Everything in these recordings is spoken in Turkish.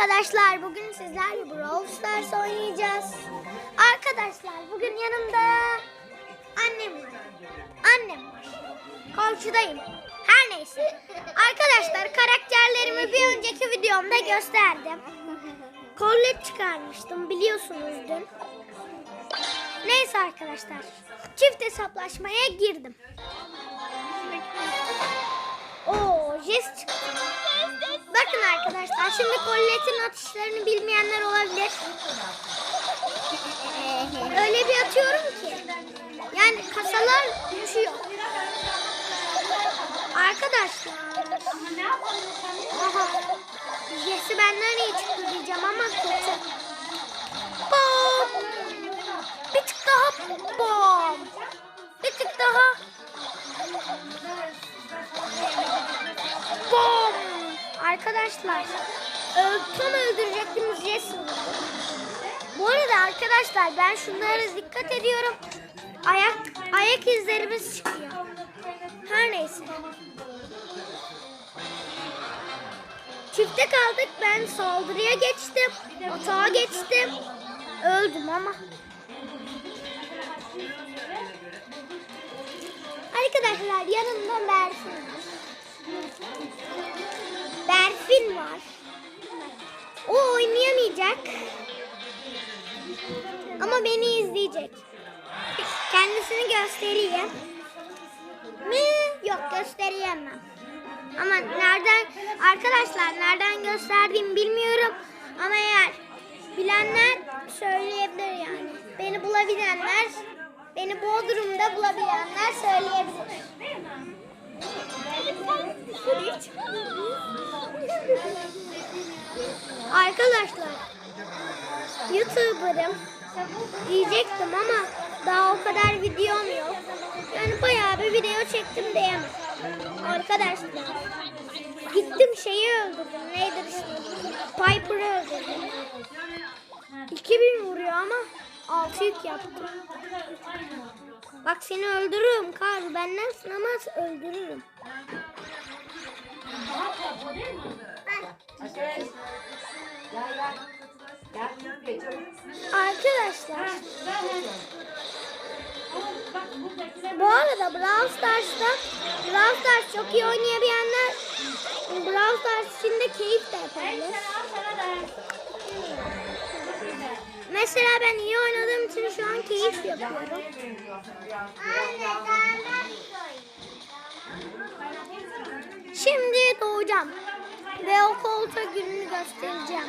arkadaşlar bugün sizlerle Brawl Stars oynayacağız. Arkadaşlar bugün yanımda annem var. Annem var. Komşudayım. Her neyse. Arkadaşlar karakterlerimi bir önceki videomda gösterdim. Kollet çıkarmıştım biliyorsunuz dün. Neyse arkadaşlar. Çift hesaplaşmaya girdim. Oo, jest çıktı. Bakın arkadaşlar şimdi kolletin atışlarını bilmeyenler olabilir. Öyle bir atıyorum ki. Yani kasalar düşüyor. Arkadaşlar. Aha. Jesse benden iyi çıktı diyeceğim ama kötü. Bom. Bir tık daha bom. Bir tık daha. Arkadaşlar. Ö- tam öldürecektim Jesse. Bu arada arkadaşlar ben şunlara dikkat ediyorum. Ayak ayak izlerimiz çıkıyor. Her neyse. Çifte kaldık. Ben saldırıya geçtim. Atağa geçtim. Öldüm ama. Arkadaşlar yanımda Berfin var. O oynayamayacak. Ama beni izleyecek. Kendisini göstereyim. Mi? Yok gösteremem. Ama nereden arkadaşlar nereden gösterdiğimi bilmiyorum. Ama eğer bilenler söyleyebilir yani. Beni bulabilenler, beni Bodrum'da bulabilenler söyleyebilir. Arkadaşlar YouTuber'ım diyecektim ama daha o kadar videom yok. Yani bayağı bir video çektim diyemem. Arkadaşlar gittim şeyi öldürdüm. Neydi işte? Piper'ı öldürdüm. 2000 vuruyor ama 6 yük yaptım. Bak seni öldürürüm Kar. Bendensin ama öldürürüm. Arkadaşlar bu arada Brawl Stars'ta Brawl Stars çok iyi oynayabilenler Brawl Stars için de keyif de yapabilir. Mesela ben iyi oynadığım için şu an keyif yapıyorum. Şimdi doğacağım ve o koltuğa gününü göstereceğim.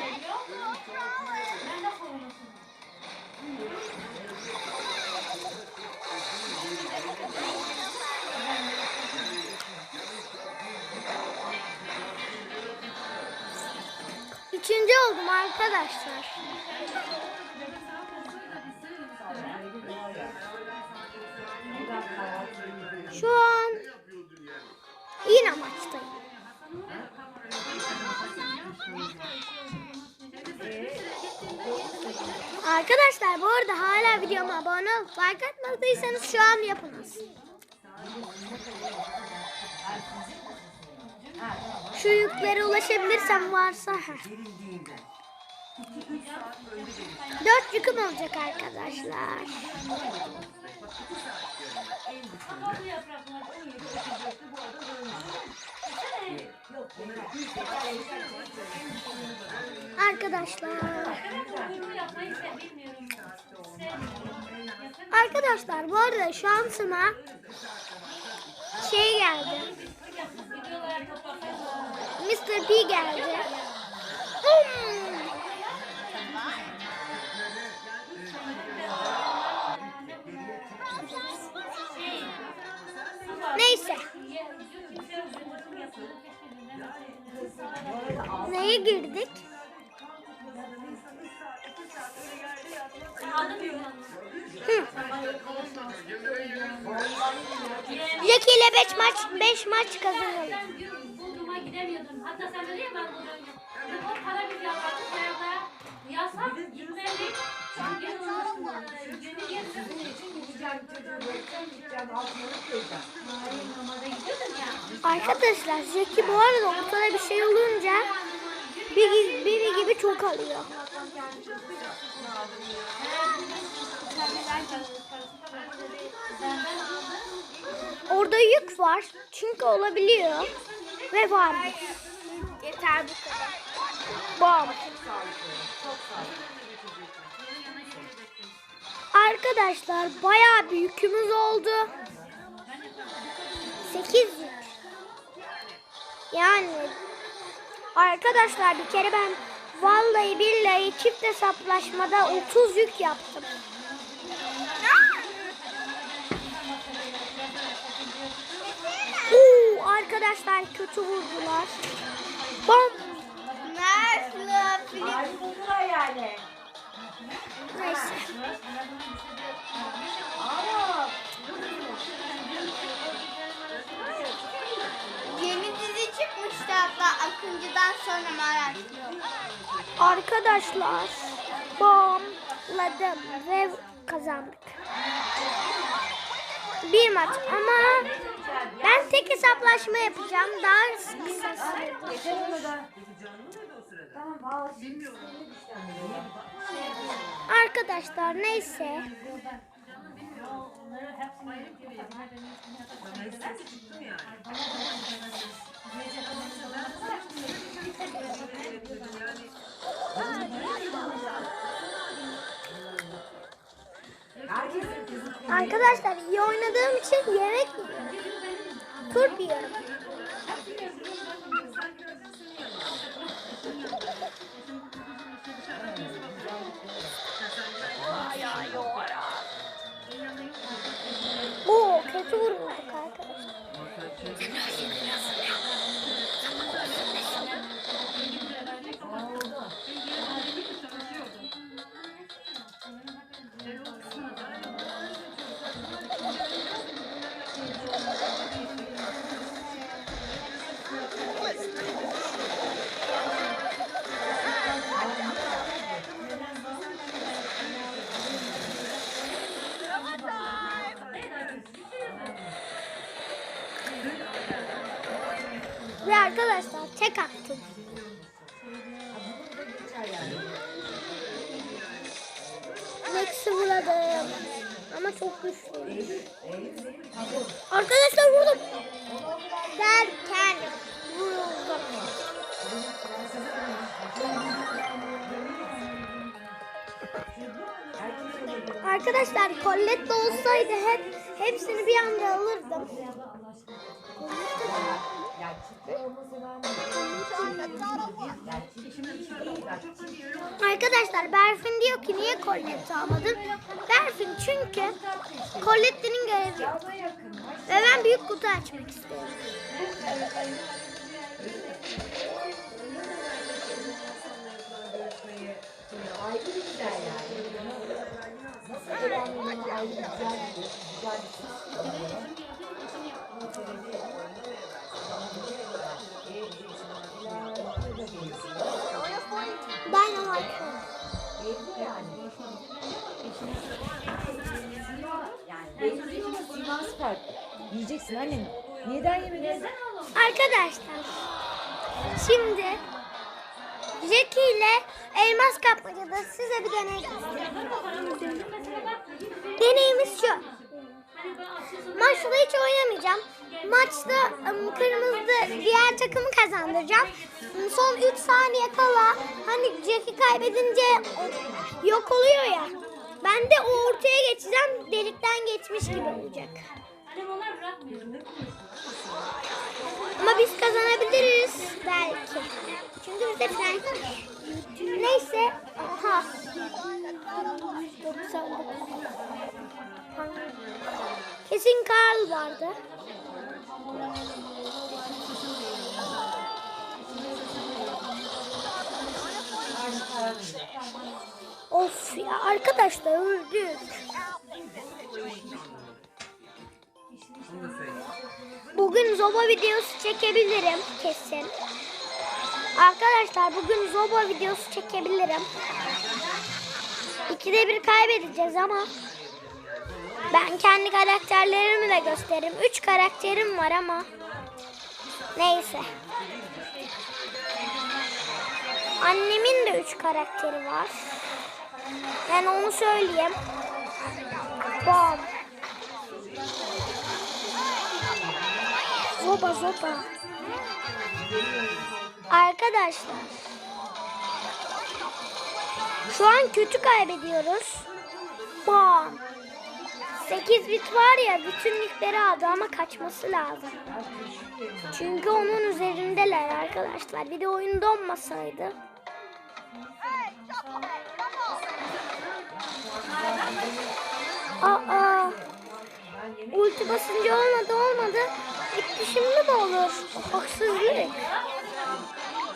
Üçüncü oldum arkadaşlar. Arkadaşlar bu arada hala videoma abone olup like atmadıysanız şu an yapınız. Şu yüklere ulaşabilirsem varsa. heh. Dört yüküm olacak arkadaşlar. Arkadaşlar. Arkadaşlar bu arada şansıma şey geldi. Mr. P geldi. Hmm. Neyse. Neye girdik? Hı. Jackie ile 5 maç 5 maç kazanalım. Hatta sen dedi ya ben O para bir yapardı. Yasak gideceğim. Hayır gidiyordum ya. Arkadaşlar Jackie bu arada ortada bir şey olunca bir, biri gibi çok uzun kalıyor. Orada yük var. Çünkü olabiliyor. Ve var. Yeter bu kadar. Bam. Arkadaşlar bayağı bir yükümüz oldu. 8 yük. Yani arkadaşlar bir kere ben vallahi billahi çift hesaplaşmada 30 yük yaptım. Oo, arkadaşlar kötü vurdular. Bam. Yani. Neyse. Yeni dizi çıkmıştı hatta Akıncı'dan sonra Maraşlı. Arkadaşlar bombladım ve kazandık. Bir maç ama ben tek hesaplaşma yapacağım. Daha kısa Arkadaşlar neyse. Arkadaşlar iyi oynadığım için yemek yiyorum. Turp yiyorum. Arkadaşlar tek attım. Max'i vurdum. Ama çok güçlü. Arkadaşlar vurdum. Derken vuruldum. Arkadaşlar Colette olsaydı hep hepsini bir anda alırdım. Arkadaşlar Berfin diyor ki niye Colette almadın? Berfin çünkü Colette'nin görevi yok. Ve ben büyük kutu açmak istiyorum. Siması farklı. Yiyeceksin annem. Neden yemedin? Arkadaşlar şimdi Jackie ile elmas kapmacada size bir deney göstereyim. Deneyimiz şu. Maçta hiç oynamayacağım. Maçta kırmızı diğer takımı kazandıracağım. Son 3 saniye kala hani Jackie kaybedince yok oluyor ya. Ben de o ortaya geçeceğim. Delikten geçmiş gibi olacak. Ama biz kazanabiliriz belki. Çünkü bizde frank var. Neyse. Aha. 99. Kesin Karl vardı. Of ya arkadaşlar öldük. Bugün Zoba videosu çekebilirim kesin. Arkadaşlar bugün Zoba videosu çekebilirim. İkide bir kaybedeceğiz ama ben kendi karakterlerimi de gösteririm. Üç karakterim var ama neyse. Annemin de üç karakteri var. Yani onu söyleyeyim. Bam. Zoba zoba. Arkadaşlar. Şu an kötü kaybediyoruz. Bam. 8 bit var ya bütünlükleri aldı ama kaçması lazım. Çünkü onun üzerindeler arkadaşlar. Bir de oyun donmasaydı. Aa. Ulti basınca olmadı olmadı. Gitti şimdi de olur. Haksızlık.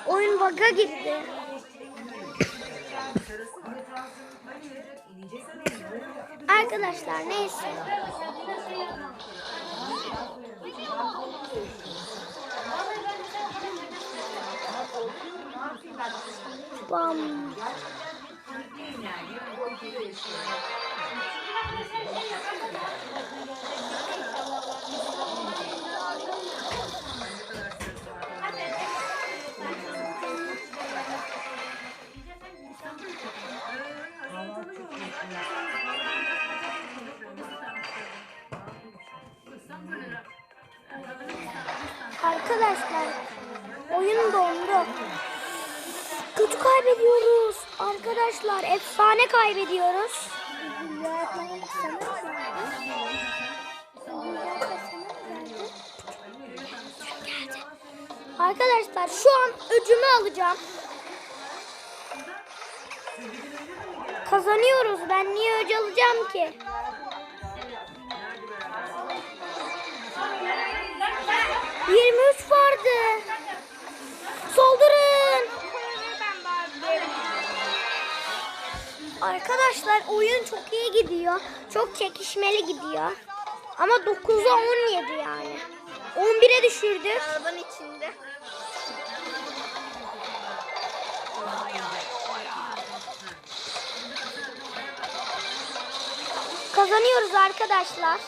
Oyun bug'a gitti. Arkadaşlar neyse. Bam. Arkadaşlar oyun dondu. Kötü kaybediyoruz. Arkadaşlar efsane kaybediyoruz. Arkadaşlar şu an öcümü alacağım. Kazanıyoruz. Ben niye öc alacağım ki? Yirmi üç vardı. Soldurun. Arkadaşlar oyun çok iyi gidiyor. Çok çekişmeli gidiyor. Ama 9'a 17 yani. 11'e düşürdük. Arabanın içinde. Kazanıyoruz arkadaşlar.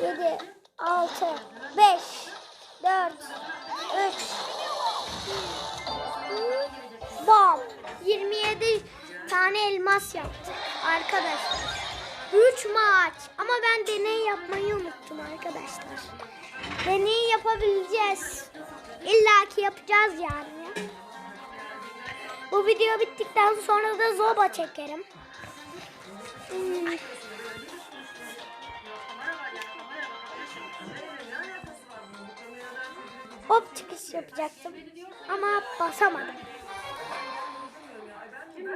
7, 6, 5, 4, 3, Bam. 27 tane elmas yaptık arkadaşlar. 3 maç. Ama ben deney yapmayı unuttum arkadaşlar. Deney yapabileceğiz. İlla ki yapacağız yani. Bu video bittikten sonra da zoba çekerim. Hmm. Hop çıkış yapacaktım. Ama basamadım.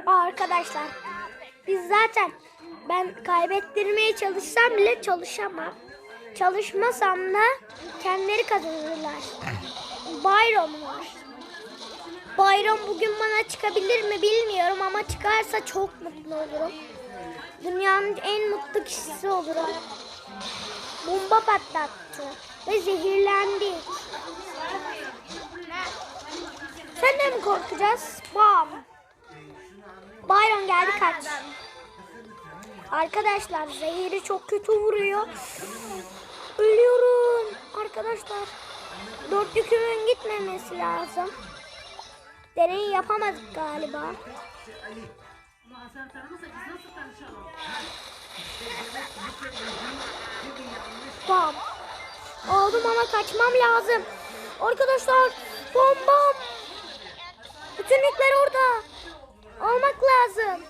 Arkadaşlar biz zaten ben kaybettirmeye çalışsam bile çalışamam. Çalışmasam da kendileri kazanırlar. Byron var. Bayram bugün bana çıkabilir mi bilmiyorum ama çıkarsa çok mutlu olurum. Dünyanın en mutlu kişisi olurum. Bomba patlattı ve zehirlendi. Senden mi korkacağız? Bam. Bayram geldi kaç. Arkadaşlar zehiri çok kötü vuruyor. Ölüyorum. Arkadaşlar. Dört yükümün gitmemesi lazım. Deneyi yapamadık galiba. Ama kaçmam lazım. Arkadaşlar bombam. Bütünlükler orada. Almak lazım.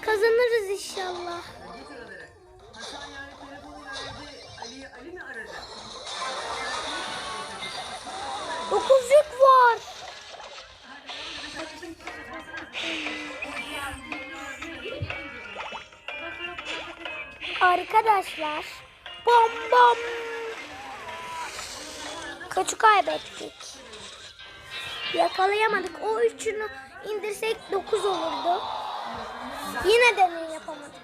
Kazanırız inşallah. Arkadaşlar. Bom bom. Kaçı kaybettik. Yakalayamadık. O üçünü indirsek 9 olurdu. Yine deney yapamadık.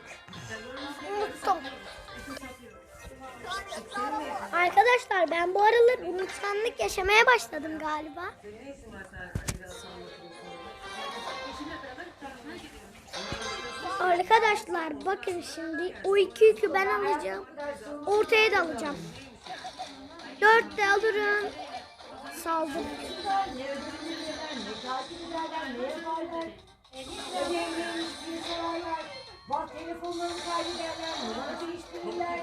Unuttum. Arkadaşlar ben bu aralar unutkanlık yaşamaya başladım galiba. Arkadaşlar bakın şimdi o iki yükü ben alacağım. Ortaya da alacağım. Dört de alırım. Saldım. Bak telefonlarını kaybederler, numara değiştirirler.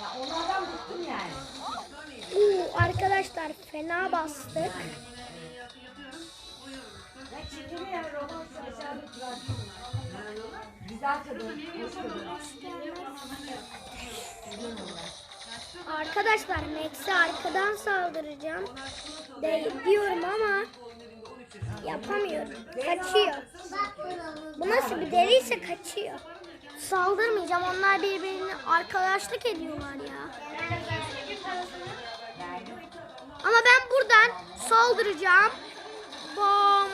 Ya onlardan bıktım yani. Uuu arkadaşlar fena bastık. Arkadaşlar Max'e arkadan saldıracağım. De diyorum ama yapamıyorum. Kaçıyor. Bu nasıl bir deliyse kaçıyor. Saldırmayacağım. Onlar birbirini arkadaşlık ediyorlar ya. Ama ben buradan saldıracağım. Bom.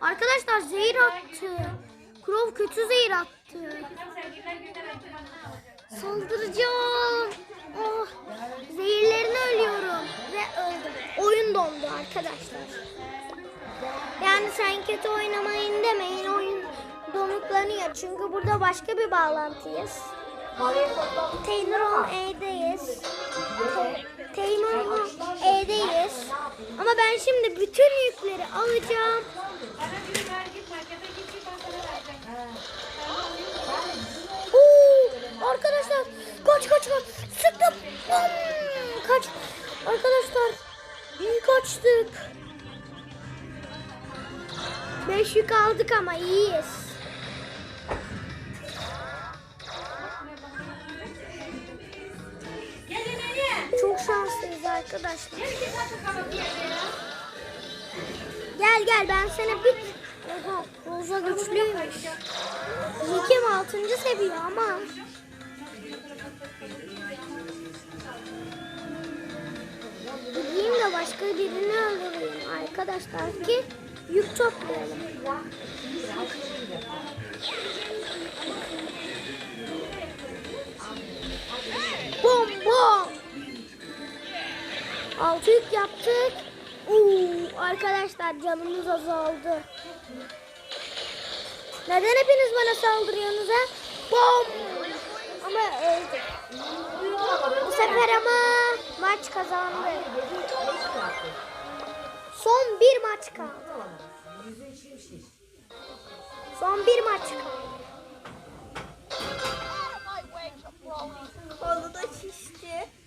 Arkadaşlar zehir attı. Krov kötü zehir attı. Saldıracağım. Oh. Zehirlerine ölüyorum. Ve öldüm. Oyun dondu arkadaşlar. Yani sen kötü oynamayın demeyin. Oyun donuklanıyor. Çünkü burada başka bir bağlantıyız. Taylor E'deyiz. Taylor E'deyiz. Ama ben şimdi bütün yükleri alacağım. Oo, arkadaşlar kaç kaç kaç. Sıktım. Kaç. Arkadaşlar iyi kaçtık. Beş yük aldık ama iyiyiz. Şanslıyız arkadaşlar. Gel gel ben sana bir... Oha Roza güçlüymüş. Zekim 6. seviye ama. Gideyim de başka birini öldüreyim arkadaşlar ki yük toplayalım. Altı yük yaptık. Oo, arkadaşlar canımız azaldı. Neden hepiniz bana saldırıyorsunuz ha? Bom! Ama öldük. Bu sefer ama maç kazandı. Son bir maç kaldı. Son bir maç kaldı. Kolu da şişti.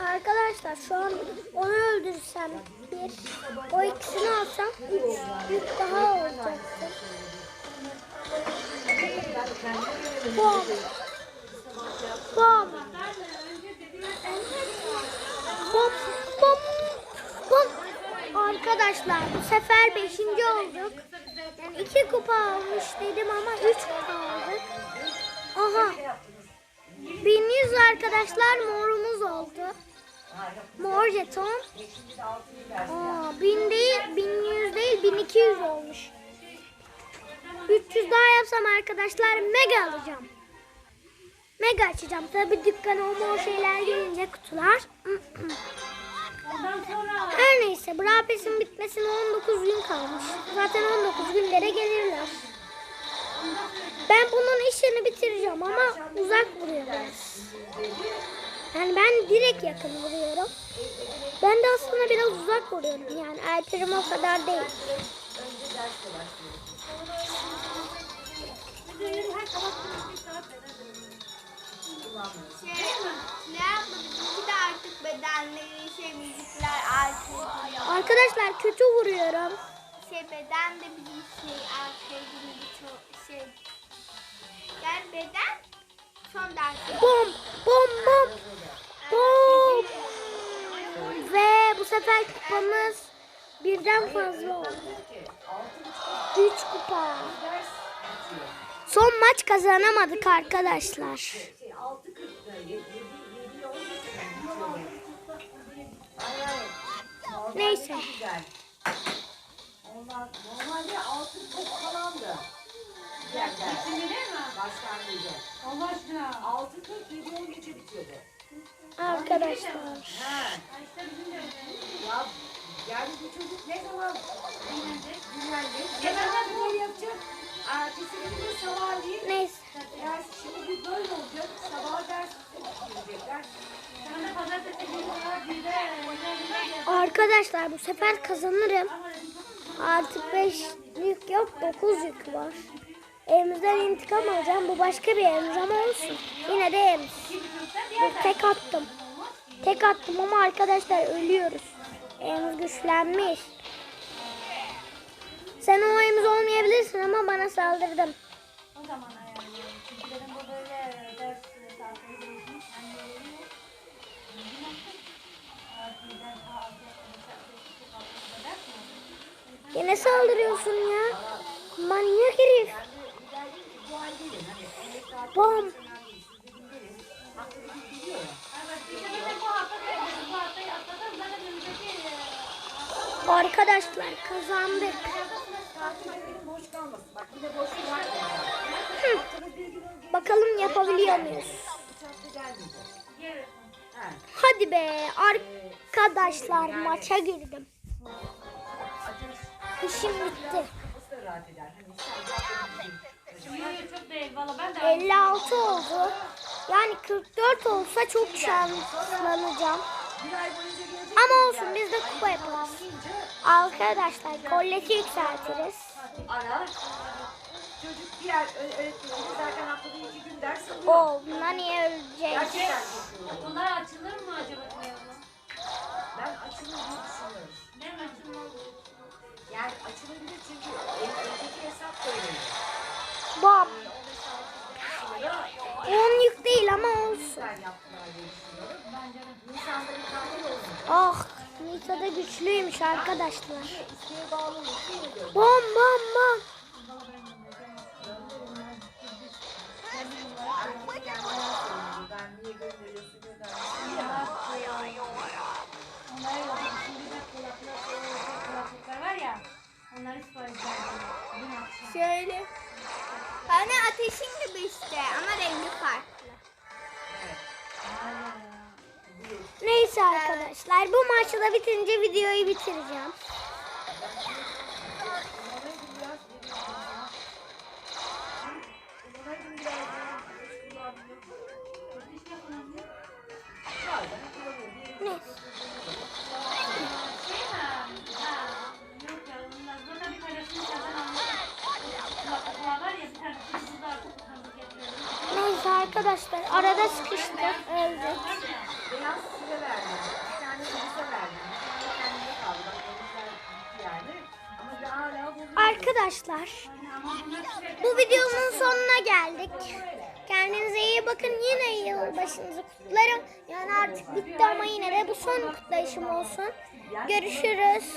Arkadaşlar şu an onu öldürsem bir, o ikisini alsam üç yük daha olacaktı. Bom! Bom! Bom! Bom! Bom! Arkadaşlar bu sefer beşinci olduk. Yani iki kupa almış dedim ama üç kupa aldık. Aha! 1100 arkadaşlar morumuz oldu. Mor jeton. Aa, 1000 değil, 1100 değil, 1200 olmuş. 300 daha yapsam arkadaşlar mega alacağım. Mega açacağım. Tabi dükkana o mor şeyler gelince kutular. Her neyse Brapesin bitmesine 19 gün kalmış. Zaten 19 günlere gelirler. Ben bunun işini bitireceğim ama uzak vuruyorum. Yani ben direkt yakın vuruyorum. Ben de aslında biraz uzak vuruyorum. Yani Alper'im o kadar değil. Şey, ne yapmadı? Bizimki de artık bedenleri, şey müzikler artık. Arkadaşlar kötü vuruyorum. Şey beden de bizim şey gibi çok şey. Gel beden son dersi. Bom, bom, bom, bom. Ve bu sefer kupamız birden fazla oldu. 3 kupa. Son maç kazanamadık arkadaşlar. Normalde Neyse. Güzel. Onlar, normalde altı top falandı. erken. Şimdi değil mi? Başlangıcı. Allah aşkına. 6.47 10 geçe bitiyordu. Arkadaşlar. Ha. Ya yani bu çocuk ne zaman Dinlenecek. dinlenecek? Ne zaman böyle yapacak? Ertesi gün de sabahleyin. Neyse. Yani şimdi böyle olacak. Sabah ders girecekler. Pazartesi günü. Arkadaşlar bu sefer kazanırım. Artık 5 yük yok 9 yük var. Evimizden intikam alacağım. Bu başka bir evimiz ama olsun. Yine de evimiz. Dur, tek attım. Tek attım ama arkadaşlar ölüyoruz. Evimiz güçlenmiş. Sen o evimiz olmayabilirsin ama bana saldırdın. O zaman ayarlıyorum. Çünkü dedim bu böyle ders saatleri. Ben de? Yine saldırıyorsun ya. Manyak herif. Bom. Arkadaşlar kazandık. Önce Bakalım yapabiliyor muyuz? Hadi be arkadaşlar maça girdim. İşim bitti. Kafası da rahat eder. Hani sen yapmadın. Yok, çok değil. Valla ben de 56 oldu. Yani 44 olsa çok şanslanacağım. Ama olsun biz de kupa yaparız. Arkadaşlar kolleti yükseltiriz. Ara. Çocuk diğer öğretmenimiz zaten haftada iki gün ders alıyor. Oo bundan niye öleceğiz? Gerçekten. Okullar açılır mı acaba. Ben açılır diye düşünüyorum. Mi? Açılmaz. Yani açılabilir çünkü önceki hesap da öyleydi. Bam. Sonra 10 yük değil ama olsun. güzel yaptılar diye düşünüyorum. Bence de. Nisan'da bir tatil olmuş. Ah Nisa da güçlüymüş arkadaşlar. Bom bom bom. Şöyle. Hani ateşin gibi işte ama rengi farklı. Neyse arkadaşlar bu maçı da bitince videoyu bitireceğim. Biraz Umarım biraz kullanmıyor. Ateş Arkadaşlar bu videonun sonuna geldik. Kendinize iyi bakın. Yine yılbaşınızı kutlarım. Yani artık bitti ama yine de bu son kutlayışım olsun. Görüşürüz.